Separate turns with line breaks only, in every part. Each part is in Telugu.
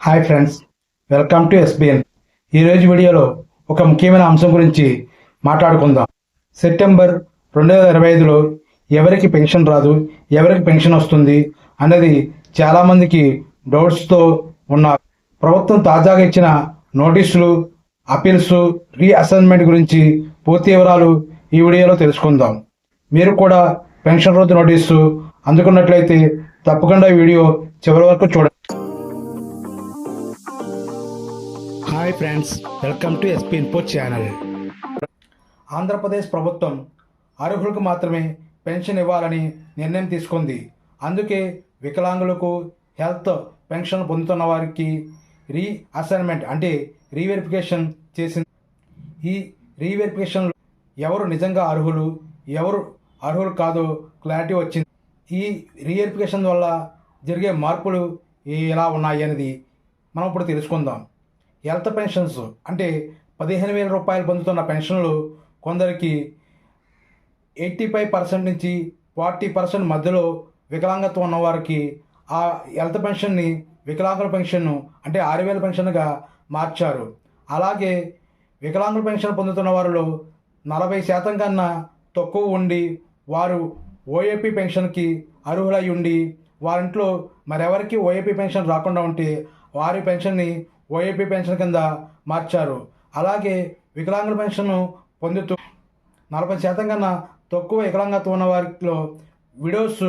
Hi friends welcome to SBN ఈరోజు వీడియోలో ఒక ముఖ్యమైన అంశం గురించి మాట్లాడుకుందాం. సెప్టెంబర్ రెండు వేల ఇరవై ఐదులో ఎవరికి పెన్షన్ రాదు ఎవరికి పెన్షన్ వస్తుంది అనేది చాలామందికి డౌట్స్తో ఉన్నారు. ప్రభుత్వం తాజాగా ఇచ్చిన నోటీసులు అపీల్స్ రీఅసైన్మెంట్ గురించి పూర్తి వివరాలు ఈ వీడియోలో తెలుసుకుందాం. మీరు కూడా పెన్షన్ రోజు నోటీసు అందుకున్నట్లయితే తప్పకుండా వీడియో చివరి వరకు చూడండి. Hi friends welcome to SP info channel. Andhra Pradesh ప్రభుత్వం అర్హులకు మాత్రమే పెన్షన్ ఇవ్వాలని నిర్ణయం తీసుకుంది. అందుకే వికలాంగులకు హెల్త్ పెన్షన్ పొందుతున్న వారికి రీ అసైన్మెంట్ అంటే రీవెరిఫికేషన్ చేసింది. ఈ రీవెరిఫికేషన్ ఎవరు నిజంగా అర్హులు ఎవరు అర్హులు కాదో క్లారిటీ వచ్చింది. ఈ రీవెరిఫికేషన్ వల్ల జరిగే మార్పులు ఎలా ఉన్నాయి అనేది మనం ఇప్పుడు తెలుసుకుందాం. Health pensions? అంటే పదిహేను వేల రూపాయలు పొందుతున్న పెన్షన్లు కొందరికి ఎయిటీ ఫైవ్ పర్సెంట్ నుంచి ఫార్టీ పర్సెంట్ మధ్యలో వికలాంగత్వం ఉన్నవారికి ఆ హెల్త్ పెన్షన్ని వికలాంగుల పెన్షన్ను అంటే ఆరు వేల పెన్షన్గా మార్చారు. అలాగే వికలాంగుల పెన్షన్ పొందుతున్న వారిలో నలభై శాతం కన్నా తక్కువ ఉండి వారు ఓఏపీ పెన్షన్కి అర్హులై ఉండి వారింట్లో మరెవరికి ఓఏపీ పెన్షన్ రాకుండా ఉంటే వారి పెన్షన్ని ఓఏపీ పెన్షన్ కింద మార్చారు. అలాగే వికలాంగుల పెన్షన్ పొందుతూ నలభై శాతం కన్నా తక్కువ వికలాంగత్వం ఉన్న వారిలో విడోస్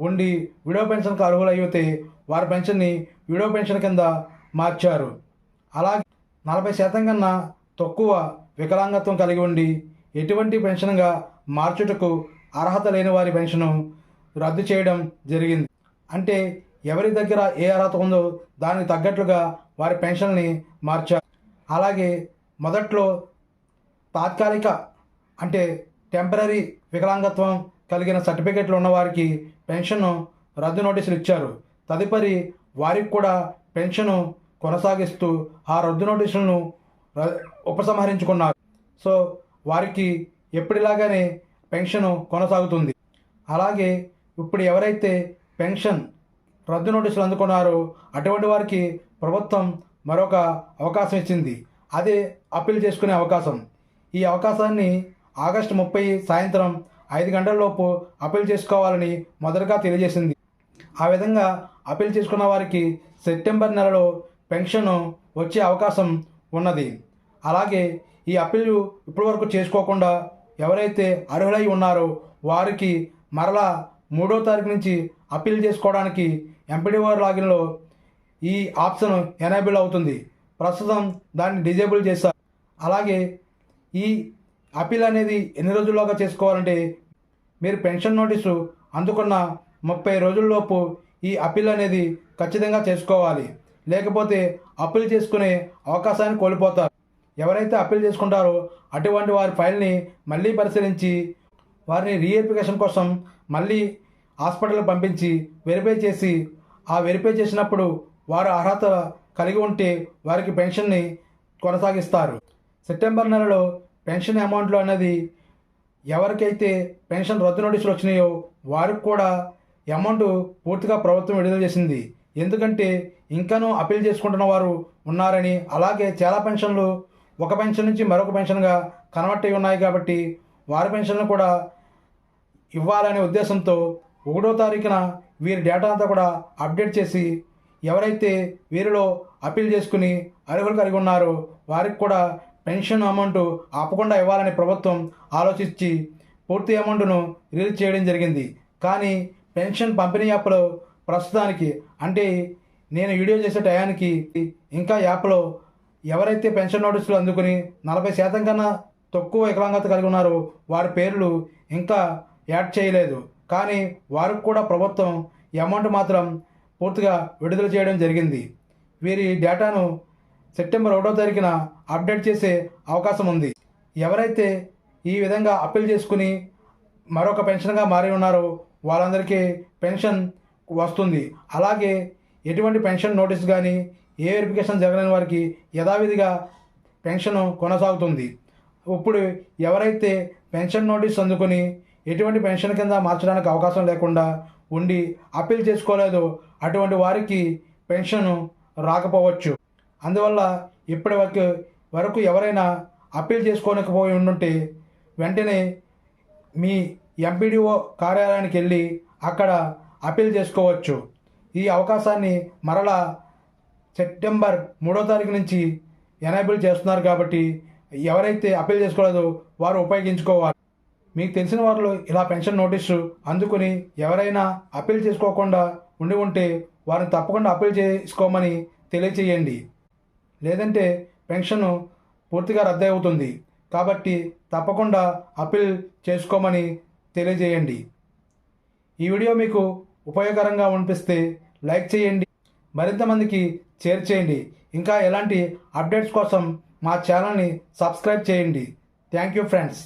ఉండి విడో పెన్షన్కు అర్హులు అయితే వారి పెన్షన్ని విడో పెన్షన్ కింద మార్చారు. అలాగే నలభై శాతం కన్నా తక్కువ వికలాంగత్వం కలిగి ఉండి ఎటువంటి పెన్షన్గా మార్చుటకు అర్హత లేని వారి పెన్షను రద్దు చేయడం జరిగింది. అంటే ఎవరి దగ్గర ఏ అర్హత ఉందో దానికి తగ్గట్లుగా వారి పెన్షన్ని మార్చారు అలాగే మొదట్లో తాత్కాలిక అంటే టెంపరీ వికలాంగత్వం కలిగిన సర్టిఫికెట్లు ఉన్నవారికి పెన్షన్ రద్దు నోటీసులు ఇచ్చారు. తదుపరి వారికి కూడా పెన్షన్ కొనసాగిస్తూ ఆ రద్దు నోటీసులను ఉపసంహరించుకున్నారు. సో వారికి ఎప్పటిలాగానే పెన్షన్ కొనసాగుతుంది. అలాగే ఇప్పుడు ఎవరైతే పెన్షన్ రద్దు నోటీసులు అందుకున్నారు. అటువంటి వారికి ప్రభుత్వం మరొక అవకాశం ఇచ్చింది. అదే అప్పీల్ చేసుకునే అవకాశం. ఈ అవకాశాన్ని ఆగస్టు ముప్పై సాయంత్రం ఐదు గంటలలోపు అప్పీల్ చేసుకోవాలని మొదటగా తెలియజేసింది. ఆ విధంగా అప్పీల్ చేసుకున్న వారికి సెప్టెంబర్ నెలలో పెన్షన్ వచ్చే అవకాశం ఉన్నది. అలాగే ఈ అప్పీలు ఇప్పటివరకు చేసుకోకుండా ఎవరైతే అర్హులై ఉన్నారో వారికి మరలా మూడో తారీఖు నుంచి అప్పీల్ చేసుకోవడానికి ఎంపీడీఓ లాగిన్లో ఈ ఆప్షన్ ఎనేబుల్ అవుతుంది. ప్రస్తుతం దాన్ని డిజేబుల్ చేశారు. అలాగే ఈ అప్పీల్ అనేది ఎన్ని రోజుల్లోగా చేసుకోవాలంటే మీరు పెన్షన్ నోటీసు అందుకున్న ముప్పై రోజుల్లోపు ఈ అప్పీల్ అనేది ఖచ్చితంగా చేసుకోవాలి. లేకపోతే అప్పీల్ చేసుకునే అవకాశాన్ని కోల్పోతారు. ఎవరైతే అప్పీల్ చేసుకుంటారో అటువంటి వారి ఫైల్ని మళ్ళీ పరిశీలించి వారిని రీఎరిఫికేషన్ కోసం మళ్ళీ హాస్పిటల్కి పంపించి వెరిఫై చేసి ఆ వెరిఫై చేసినప్పుడు వారు అర్హత కలిగి ఉంటే వారికి పెన్షన్ని కొనసాగిస్తారు. సెప్టెంబర్ నెలలో పెన్షన్ అమౌంట్లు అనేది ఎవరికైతే పెన్షన్ రద్దు నోటీసులు వచ్చినాయో వారికి కూడా అమౌంట్ పూర్తిగా ప్రభుత్వం విడుదల చేసింది. ఎందుకంటే ఇంకానూ అప్పీల్ చేసుకుంటున్న వారు ఉన్నారని అలాగే చాలా పెన్షన్లు ఒక పెన్షన్ నుంచి మరొక పెన్షన్గా కన్వర్ట్ అయి ఉన్నాయి కాబట్టి వారి పెన్షన్లు కూడా ఇవ్వాలనే ఉద్దేశంతో ఒకటో తారీఖున వీరి డేటా అంతా కూడా అప్డేట్ చేసి ఎవరైతే వీరిలో అప్పీల్ చేసుకుని అర్హులు కలిగి ఉన్నారో వారికి కూడా పెన్షన్ అమౌంట్ ఆపకుండా ఇవ్వాలని ప్రభుత్వం ఆలోచించి పూర్తి అమౌంట్ను రిలీజ్ చేయడం జరిగింది. కానీ పెన్షన్ పంపిణీ యాప్లో ప్రస్తుతానికి అంటే నేను వీడియో చేసే టయానికి ఇంకా యాప్లో ఎవరైతే పెన్షన్ నోటీసులు అందుకుని నలభై శాతం కన్నా తక్కువ వికలాంగత కలిగి ఉన్నారో వారి పేర్లు ఇంకా యాడ్ చేయలేదు. కానీ వారికి కూడా ప్రభుత్వం ఈ అమౌంట్ మాత్రం పూర్తిగా విడుదల చేయడం జరిగింది. వీరి డేటాను సెప్టెంబర్ ఒకటో తారీఖున అప్డేట్ చేసే అవకాశం ఉంది. ఎవరైతే ఈ విధంగా అప్పీల్ చేసుకుని మరొక పెన్షన్గా మారి ఉన్నారో వాళ్ళందరికీ పెన్షన్ వస్తుంది. అలాగే ఎటువంటి పెన్షన్ నోటీస్ కానీ ఏ వెరిఫికేషన్ జరగని వారికి యథావిధిగా పెన్షన్ కొనసాగుతుంది. ఇప్పుడు ఎవరైతే పెన్షన్ నోటీస్ అందుకుని ఎటువంటి పెన్షన్ కింద మార్చడానికి అవకాశం లేకుండా ఉండి అప్పీల్ చేసుకోలేదు. అటువంటి వారికి పెన్షన్ రాకపోవచ్చు. అందువల్ల ఇప్పటి వరకు వరకు ఎవరైనా అప్పీల్ చేసుకోలేకపోయి ఉండుంటే వెంటనే మీ ఎంపీడీఓ కార్యాలయానికి వెళ్ళి అక్కడ అప్పీల్ చేసుకోవచ్చు. ఈ అవకాశాన్ని మరలా సెప్టెంబర్ మూడో తారీఖు నుంచి ఎనేబుల్ చేస్తున్నారు కాబట్టి ఎవరైతే అప్పీల్ చేసుకోలేదో వారు ఉపయోగించుకోవాలి. మీకు తెలిసిన వారిలో ఇలా పెన్షన్ నోటీసు అందుకుని ఎవరైనా అప్పీల్ చేసుకోకుండా ఉండి ఉంటే వారిని తప్పకుండా అప్పీల్ చేసుకోమని తెలియచేయండి. లేదంటే పెన్షన్ పూర్తిగా రద్దు అవుతుంది కాబట్టి తప్పకుండా అప్పీల్ చేసుకోమని తెలియజేయండి. ఈ వీడియో మీకు ఉపయోగకరంగా అనిపిస్తే లైక్ చేయండి. మరింత మందికి షేర్ చేయండి. ఇంకా ఎలాంటి అప్డేట్స్ కోసం మా ఛానల్ని సబ్స్క్రైబ్ చేయండి. Thank you friends.